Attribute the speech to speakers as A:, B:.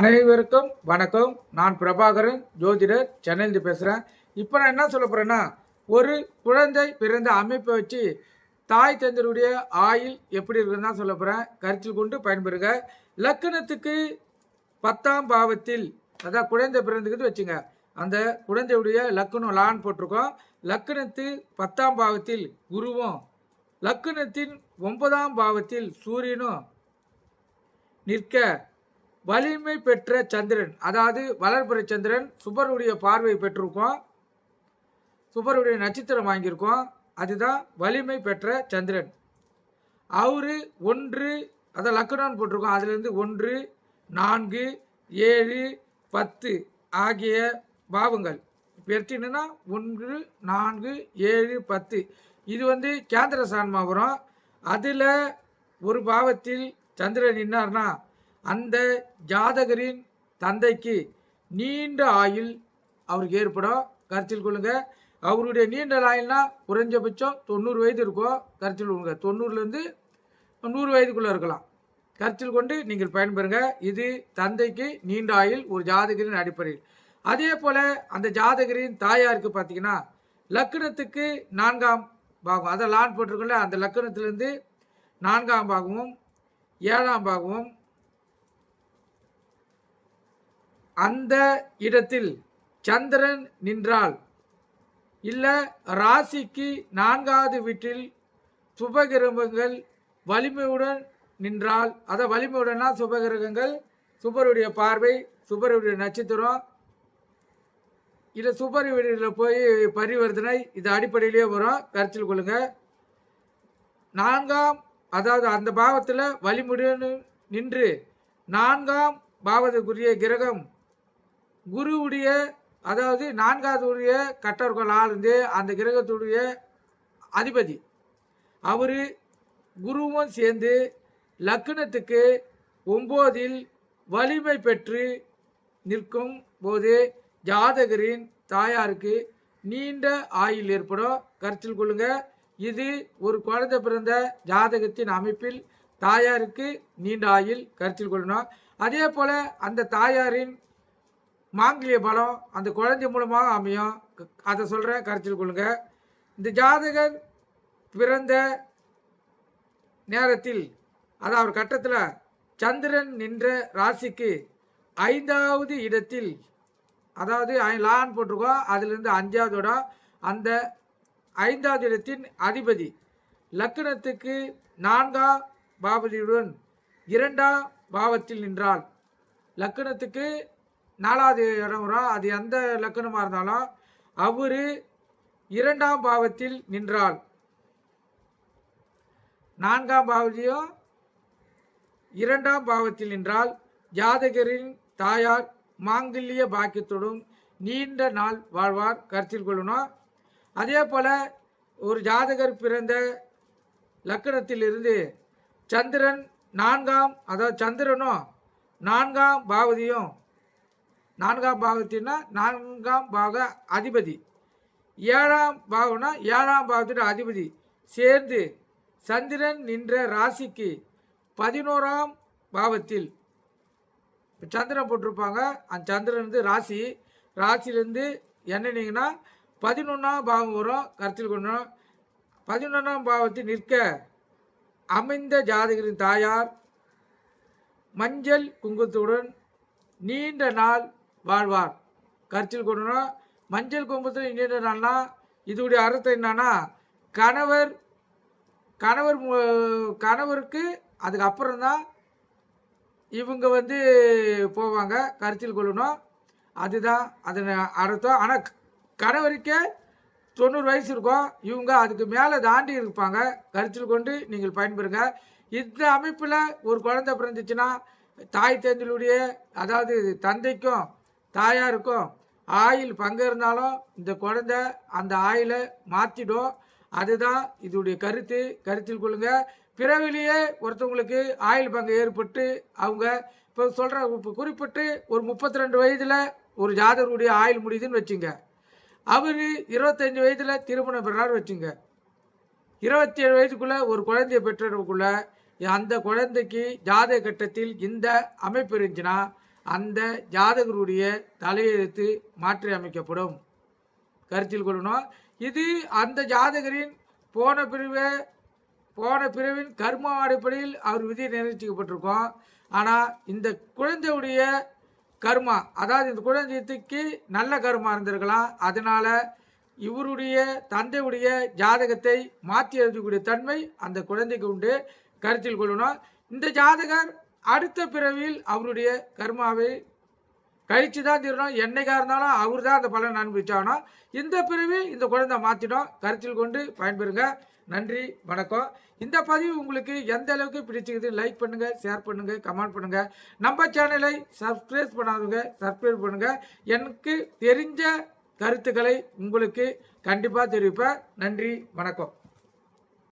A: அனைவருக்கும் வணக்கம். நான் பிரபாகரன் ஜோதிடர் சென்னையிலிருந்து பேசுகிறேன் இப்போ நான் என்ன சொல்ல போகிறேன்னா ஒரு குழந்தை பிறந்த அமைப்பை வச்சு தாய் தந்தருடைய ஆயில் எப்படி இருக்குன்னு தான் சொல்ல போகிறேன் கருத்தில் கொண்டு பயன்பெறுங்க லக்கணத்துக்கு பத்தாம் பாவத்தில் அதான் குழந்தை பிறந்துக்கிட்டு வச்சுங்க அந்த குழந்தையுடைய லக்கணம் லான் போட்டிருக்கோம். லக்கணத்து பத்தாம் பாவத்தில் குருவும் லக்கணத்தின் ஒன்பதாம் பாவத்தில் சூரியனும் நிற்க வலிமை பெற்ற சந்திரன் அதாவது வளர்ப்புற சந்திரன் சுபருடைய பார்வை பெற்றிருக்கோம். சுபருடைய நட்சத்திரம் வாங்கியிருக்கோம். அதுதான் வலிமை பெற்ற சந்திரன். அவரு ஒன்று அதை லக்கணம்னு போட்டிருக்கோம். அதுலேருந்து ஒன்று நான்கு ஏழு பத்து ஆகிய பாவங்கள். இப்போ எடுத்தீங்கன்னா ஒன்று நான்கு ஏழு பத்து. இது வந்து கேந்திர சான்மா வரும். அதில் ஒரு பாவத்தில் சந்திரன் நின்னார்னா அந்த ஜாதகரின் தந்தைக்கு நீண்ட ஆயுள் அவருக்கு ஏற்படும். கருத்தில் கொள்ளுங்க. அவருடைய நீண்ட ஆயுள்னா குறைஞ்சபட்சம் தொண்ணூறு வயது இருக்கும். கருத்தில் கொள்ளுங்க. தொண்ணூறுலேருந்து நூறு வயதுக்குள்ளே இருக்கலாம். கருத்தில் கொண்டு நீங்கள் பயன்பெறுங்க. இது தந்தைக்கு நீண்ட ஆயுள் ஒரு ஜாதகரின் அடிப்படையில். அதே போல் அந்த ஜாதகரின் தாயாருக்கு பார்த்தீங்கன்னா லக்கணத்துக்கு நான்காம் பாகம் அதை லான் போட்டிருக்கோம்ல அந்த லக்கணத்திலேருந்து நான்காம் பாகமும் ஏழாம் பாகமும் அந்த இடத்தில் சந்திரன் நின்றால் இல்லை ராசிக்கு நான்காவது வீட்டில் சுபகிரகங்கள் வலிமையுடன் நின்றால் அதை வலிமையுடனா சுபகிரகங்கள்? சுபருடைய பார்வை சுபருடைய நட்சத்திரம். இல்லை சுபர் வீடுகளில் போய் பரிவர்த்தனை இது அடிப்படையிலேயே வரும். கருத்தில் கொள்ளுங்க. நான்காம் அதாவது அந்த பாவத்தில் வலிமுடன் நின்று நான்காம் பாவத்துக்குரிய கிரகம் குருவுடைய அதாவது நான்காவதுடைய கட்டர்கள் ஆளுந்து அந்த கிரகத்துடைய அதிபதி. அவர் குருவும் சேர்ந்து லக்னத்துக்கு ஒம்போதில் வலிமை பெற்று நிற்கும் போது ஜாதகரின் தாயாருக்கு நீண்ட ஆயுள் ஏற்படும். கருத்தில் கொள்ளுங்க. இது ஒரு குழந்தை பிறந்த ஜாதகத்தின் அமைப்பில் தாயாருக்கு நீண்ட ஆயுள் கருத்தில் கொள்ளணும். அதே போல் அந்த தாயாரின் மாங்கிலிய பலம் அந்த குழந்தை மூலமாக அமையும். க- அதை சொல்கிறேன் கருத்தில் கொள்ளுங்க. இந்த ஜாதகர் பிறந்த நேரத்தில் அதாவது கட்டத்தில் சந்திரன் நின்ற ராசிக்கு ஐந்தாவது இடத்தில் அதாவது லான் போட்டிருக்கோம் அதுலேருந்து அஞ்சாவது இடம் அந்த ஐந்தாவது இடத்தின் அதிபதி லக்னத்துக்கு நான்காம் பாவதியுடன் இரண்டாம் பாவத்தில் நின்றாள். லக்னத்துக்கு நாலாவது இடம் வரும் அது எந்த லக்கணமாக இருந்தாலும் அவர் இரண்டாம் பாவத்தில் நின்றால் நான்காம் பாவத்திலையும் இரண்டாம் பாவத்தில் நின்றால் ஜாதகரின் தாயார் மாங்கல்ய பாக்கியத்துடன் நீண்ட நாள் வாழ்வார் கருத்தில் கொள்ளணும் அதே போல் ஒரு ஜாதகர் பிறந்த லக்கணத்திலிருந்து சந்திரன் நான்காம் அதாவது சந்திரனும் நான்காம் பாவதியும் நான்காம் பாவத்தின்னா நான்காம் பாக அதிபதி. ஏழாம் பாவம்னா ஏழாம் பாவத்தோட அதிபதி. சேர்ந்து சந்திரன் நின்ற ராசிக்கு பதினோராம் பாவத்தில் இப்போ சந்திரன் போட்டிருப்பாங்க. அந்த சந்திரன் வந்து ராசி. ராசிலேருந்து என்னன்னீங்கன்னா பதினொன்றாம் பாவம் வரும். கருத்தில் கொண்டோம். பதினொன்றாம் பாவத்தில் நிற்க அமைந்த ஜாதகரின் தாயார் மஞ்சள் குங்குமத்துடன் நீண்ட நாள் வாழ்வார் கருத்தில் கொண்டோம் மஞ்சள் கும்பத்தில் நீண்ட இதோடைய அர்த்தம் என்னன்னா கணவர் கணவர் கணவருக்கு அதுக்கு அப்புறம் தான் இவங்க வந்து போவாங்க கருத்தில் கொள்ளணும். அதுதான் அதன் அர்த்தம். ஆனால் கணவருக்கே தொண்ணூறு வயசு இருக்கும். இவங்க அதுக்கு மேலே தாண்டி இருப்பாங்க. கருத்தில் கொண்டு நீங்கள் பயன்பெறுங்க. இந்த அமைப்பில் ஒரு குழந்தை பிறந்துச்சுன்னா தாய் தந்தையுடைய அதாவது தந்தைக்கும் தாயாருக்கும் ஆயில் பங்கு இருந்தாலும் இந்த குழந்தை அந்த ஆயிலை மாற்றிடும் அதுதான் இதோடைய கருத்து. கருத்தில் கொள்ளுங்க. பிறவிலேயே ஒருத்தவங்களுக்கு ஆயில் பங்கு ஏற்பட்டு அவங்க இப்போ சொல்கிற இப்போ குறிப்பிட்டு ஒரு முப்பத்தி ரெண்டு வயதில் ஒரு ஜாதகருடைய ஆயில் முடியுதுன்னு வச்சுங்க. அவர் இருபத்தஞ்சி வயதில் திருமணம் பெறாரு வச்சுங்க. இருபத்தி ஏழு வயதுக்குள்ளே ஒரு குழந்தைய பெற்றதுக்குள்ள அந்த குழந்தைக்கு ஜாதக கட்டத்தில் இந்த அமைப்பு இருந்துச்சுன்னா அந்த ஜாதகருடைய தலையெழுத்து மாற்றி அமைக்கப்படும் கருத்தில் கொள்ளணும். இது அந்த ஜாதகரின் போன பிரிவை போன பிரிவின் கர்ம அடிப்படையில் அவர் விதி நிர்ணயிக்கப்பட்டிருக்கோம். ஆனால் இந்த குழந்தையுடைய கர்மா அதாவது இந்த குழந்தைக்கு நல்ல கர்மா இருந்திருக்கலாம். அதனால் இவருடைய தந்தையுடைய ஜாதகத்தை மாற்றி எழுதக்கூடிய தன்மை அந்த குழந்தைக்கு உண்டு. கருத்தில் கொள்ளணும். இந்த ஜாதகர் அடுத்த பிறவியில் அவருடைய கர்மாவை கழிச்சு தான் தீரணும். என்னைக்காக இருந்தாலும் அவர் தான் அந்த பலன் அனுபவிச்சாகணும் இந்த பிறவி இந்த குழந்தை மாற்றிடும் கருத்தில் கொண்டு பயன்பெறுங்க. நன்றி வணக்கம். இந்த பதிவு உங்களுக்கு எந்த அளவுக்கு பிடிச்சிக்குது லைக் பண்ணுங்கள் ஷேர் பண்ணுங்கள் கமெண்ட் பண்ணுங்கள் நம்ம சேனலை சப்ஸ்கிரைப் பண்ணாதவங்க சப்ஸ்கிரைப் பண்ணுங்கள் எனக்கு தெரிஞ்ச கருத்துக்களை உங்களுக்கு கண்டிப்பாக தெரிவிப்பேன். நன்றி வணக்கம்.